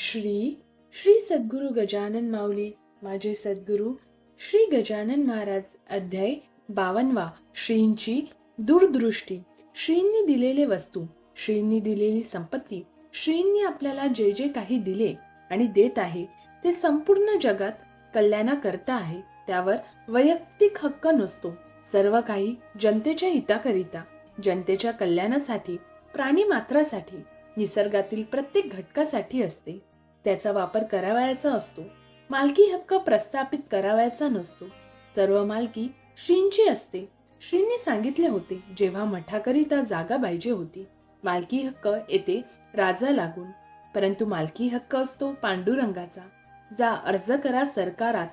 श्री श्री सद्गुरु गजानन माऊली माझे सद्गुरु श्री गजानन महाराज अध्याय बावनवा श्रींची दूरदृष्टी श्रींनी दिलेले वस्तू श्रींनी दिलेली संपत्ती श्रींनी आपल्याला जे जे काही दिले आणि देत आहे ते संपूर्ण जगात कल्याणाकरता आहे त्यावर वैयक्तिक हक्क नसतो सर्व काही जनतेच्या हिताकरिता जनतेच्या कल्याणासाठी प्राणी मात्रासाठी निसर्गातील प्रत्येक घटकासाठी असते. त्याचा वापर करावयाचा असतो. मालकी हक्क प्रस्थापित करावयाचा नसतो. सर्व मालकी श्रींची असते. श्रींनी सांगितले होते जेव्हा मठाकरिता जागा पाहिजे होती. मालकी हक्क येते राजा लागून. परंतु मालकी हक्क असतो पांडुरंगाचा. जा अर्ज करा सरकारात.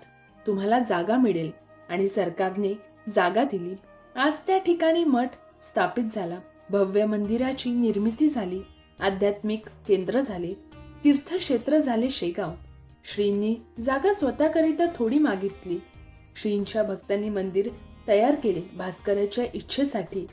तुम्हाला जागा मिळेल. आणि सरकारने जागा दिली. आज त्या ठिकाणी मठ स्थापित झाला. भव्य मंदिराची निर्मिती झाली. आध्यात्मिक केंद्र झाले. तीर्थक्षेत्र झाले शेगाव. श्रींनी जागा स्वतःकरिता थोडी मागितली. श्रींच्या भक्तांनी मंदिर तयार केले भास्कराच्या इच्छेसाठी.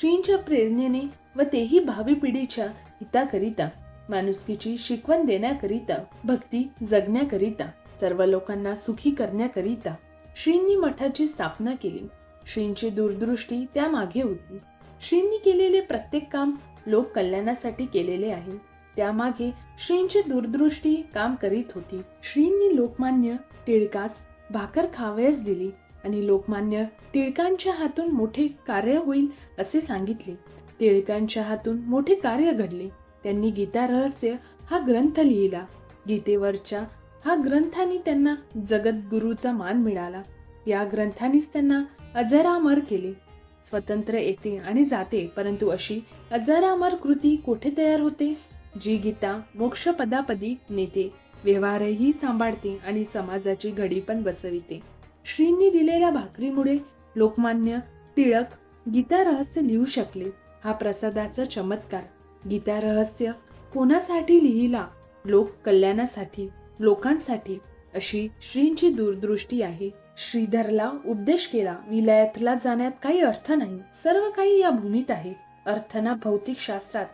श्रींच्या प्रेरणेने व तेही भावी पिढीच्या हिताकरिता माणुसकीची शिकवण देण्याकरिता भक्ती जगण्याकरिता सर्व लोकांना सुखी करण्याकरिता श्रींनी मठाची स्थापना केली. श्रींची दूरदृष्टी त्या मागे होती. श्रींनी केलेले प्रत्येक काम लोक कल्याणासाठी केलेले आहे. त्यामागे श्रींची दूरदृष्टी काम करीत होती. श्रींनी लोकमान्य टिळकास भाकर खावयास दिली आणि लोकमान्य टिळकांच्या हातून मोठे कार्य होईल असे सांगितले. टिळकांच्या हातून मोठे कार्य घडले. त्यांनी गीता रहस्य हा ग्रंथ लिहिला. गीतेवरच्या हा ग्रंथाने त्यांना जगद्गुरूचा मान मिळाला. या ग्रंथानेच त्यांना अजरामर केले. स्वतंत्र येते आणि जाते परंतु अशी अजरामर कृती कोठे तयार होते? जी गीता मोक्षपदापदी नेते व्यवहारही सांभाळते आणि समाजाची घडी पण बसविते. श्रींनी दिलेल्या भाकरीमुळे लोकमान्य टिळक गीता रहस्य लिहू शकले. हा प्रसादाचा चमत्कार. गीता रहस्य कोणासाठी लिहिला? लोक कल्याणासाठी लोकांसाठी अशी श्रींची दूरदृष्टी आहे. श्रीधरला उपदेश केला विलयातला जाण्यात काही अर्थ नाही. सर्व काही या भूमीत आहे. अर्थना भौतिक शास्त्रात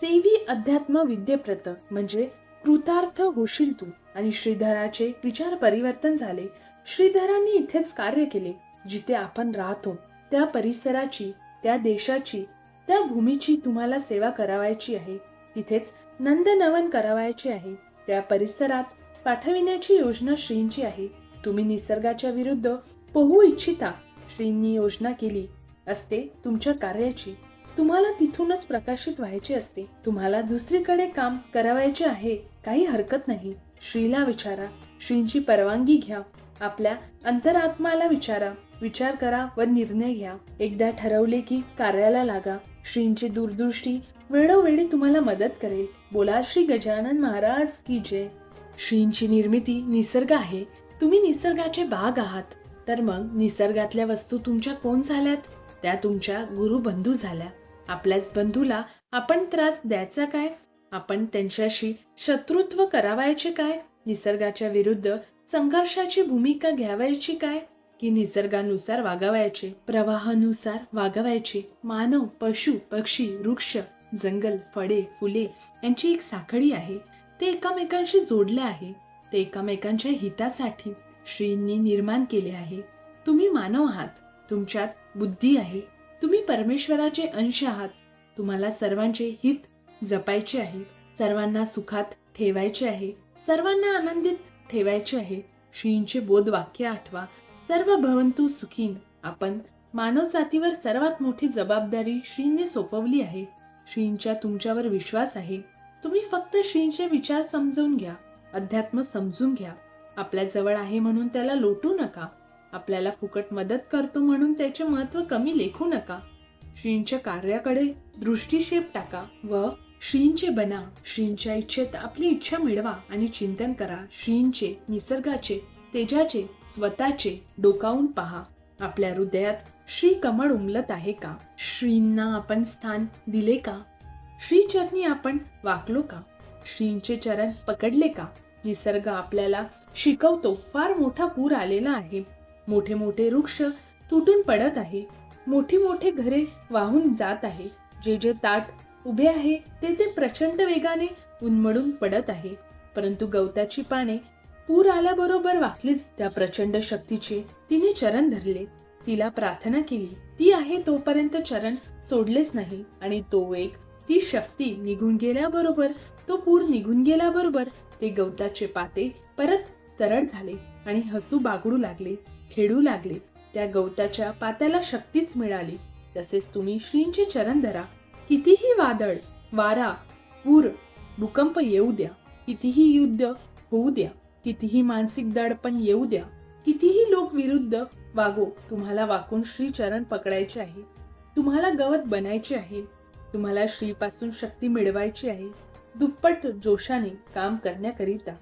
सेवी अध्यात्म विद्येप्रत म्हणजे कृतार्थ होशील तू. आणि श्रीधराचे विचार परिवर्तन झाले. श्रीधरांनी इथेच कार्य केले जिथे आपण राहतो. त्या परिसराची त्या देशाची त्या भूमीची तुम्हाला सेवा करावायची आहे. तिथेच नंदनवन करावायचे आहे. त्या परिसरात पाठविण्याची योजना श्रींची आहे. तुम्ही निसर्गाच्या विरुद्ध पोहू इच्छिता. श्रींनी योजना केली असते तुमच्या कार्याची. तुम्हाला तिथूनच प्रकाशित व्हायचे असते. तुम्हाला दुसरीकडे काम करावायचे आहे काही हरकत नाही. श्रीला विचारा. श्रींची परवानगी घ्या. आपल्या अंतरात्माला विचारा. विचार करा व निर्णय घ्या. एकदा ठरवले की कार्याला लागा. श्रींची दूरदृष्टी वेळोवेळी तुम्हाला मदत करेल. बोला श्री गजानन महाराज की जय. श्रींची निर्मिती निसर्ग आहे. तुम्ही निसर्गाचे भाग आहात. तर मग निसर्गातल्या वस्तू तुमच्या कोण झाल्यात? त्या तुमच्या गुरु बंधू झाल्या. आपल्याच बंधूला आपण त्रास द्यायचा काय? आपण त्यांच्याशी शत्रुत्व करावायचे काय? निसर्गाच्या विरुद्ध संघर्षाची भूमिका घ्यावायची काय? की निसर्गानुसार वागावायचे प्रवाहानुसार वागावायचे मानव पशु पक्षी वृक्ष जंगल फळे फुले यांची एक साखळी आहे. ते एकमेकांशी जोडले आहे. ते एकमेकांच्या हितासाठी श्रींनी निर्माण केले आहे. तुम्ही मानव आहात. तुमच्यात बुद्धी आहे. तुम्ही परमेश्वराचे अंश आहात. तुम्हाला सर्वांचे हित जपायचे आहे. सर्वांना सुखात ठेवायचे आहे. सर्वांना आनंदित ठेवायचे आहे. श्रींचे बोध वाक्य आठवा. सर्व भवंतु सुखीन. आपण मानव जातीवर सर्वात मोठी जबाबदारी श्रींनी सोपवली आहे. श्रींच्या तुमच्यावर विश्वास आहे. तुम्ही फक्त श्रींचे विचार समजून घ्या. अध्यात्म समजून घ्या. आपल्या जवळ आहे म्हणून त्याला लोटू नका. आपल्याला फुकट मदत करतो म्हणून त्याचे महत्त्व कमी लेखू नका. श्रींच्या कार्याकडे दृष्टीक्षेप टाका व श्रींचे बना श्रींच्या इच्छेत आपली इच्छा मिळवा आणि चिंतन करा. श्रींचे निसर्गाचे तेजाचे स्वतःचे डोकावून पहा. आपल्या हृदयात श्री कमळ उमलत आहे का? श्रींना आपण स्थान दिले का? श्रीचरणी आपण वाकलो का? श्रींचे चरण पकडले का? निसर्ग आपल्याला शिकवतो. फार मोठा पूर आलेला आहे. मोठे मोठे वृक्ष तुटून पडत आहे. मोठी मोठे घरे वाहून जात आहे. जे जे ताट उभे आहे ते ते प्रचंड वेगाने उन्मळून पडत आहे. परंतु गवताची पाने पूर आल्याबरोबर वाकलीच त्या प्रचंड शक्तीचे तिने चरण धरले. तिला प्रार्थना केली. ती आहे तोपर्यंत चरण सोडलेच नाही आणि तो वेग ती शक्ती निघून गेल्याबरोबर तो पूर निघून गेल्याबरोबर ते गवताचे पाते परत सरळ झाले आणि हसू बागडू लागले. खेळू लागले. त्या गवताच्या पात्याला शक्तीच मिळाली. तसेच तुम्ही श्रींचे चरण धरा. कितीही वादळ वारा पूर भूकंप येऊ द्या. कितीही युद्ध होऊ द्या. कितीही मानसिक दडपण येऊ द्या. कितीही लोक विरुद्ध वागो. तुम्हाला वाकून श्री चरण पकडायचे आहे. तुम्हाला गवत बनायचे आहे. तुम्हाला श्रीपासून शक्ती मिळवायची आहे. दुप्पट जोशाने काम करण्याकरिता.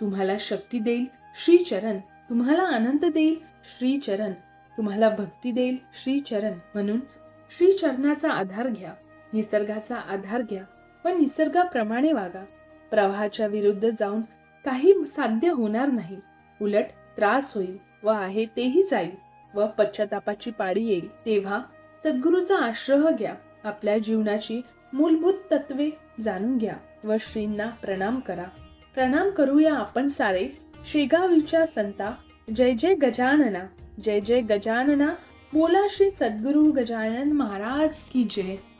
तुम्हाला शक्ती देईल श्री चरण. तुम्हाला आनंद देईल श्री चरण तुम्हाला भक्ती देईल श्री चरण म्हणून श्री चरणाचा आधार घ्या. निसर्गाचा आधार घ्या व निसर्गाप्रमाणे वागा. प्रवाहाच्या विरुद्ध जाऊन काही साध्य होणार नाही. उलट त्रास होईल व आहे तेही जाईल व पश्चातापाची पाळी येईल. तेव्हा सद्गुरूचा आश्रय घ्या. आपल्या जीवनाची मूलभूत तत्वे जाणून घ्या व श्रींना प्रणाम करा. प्रणाम करूया आपण सारे. शेगावीच्या संता जय जय गजानना जय जय गजानना बोला श्री सद्गुरु गजानन महाराज की जय.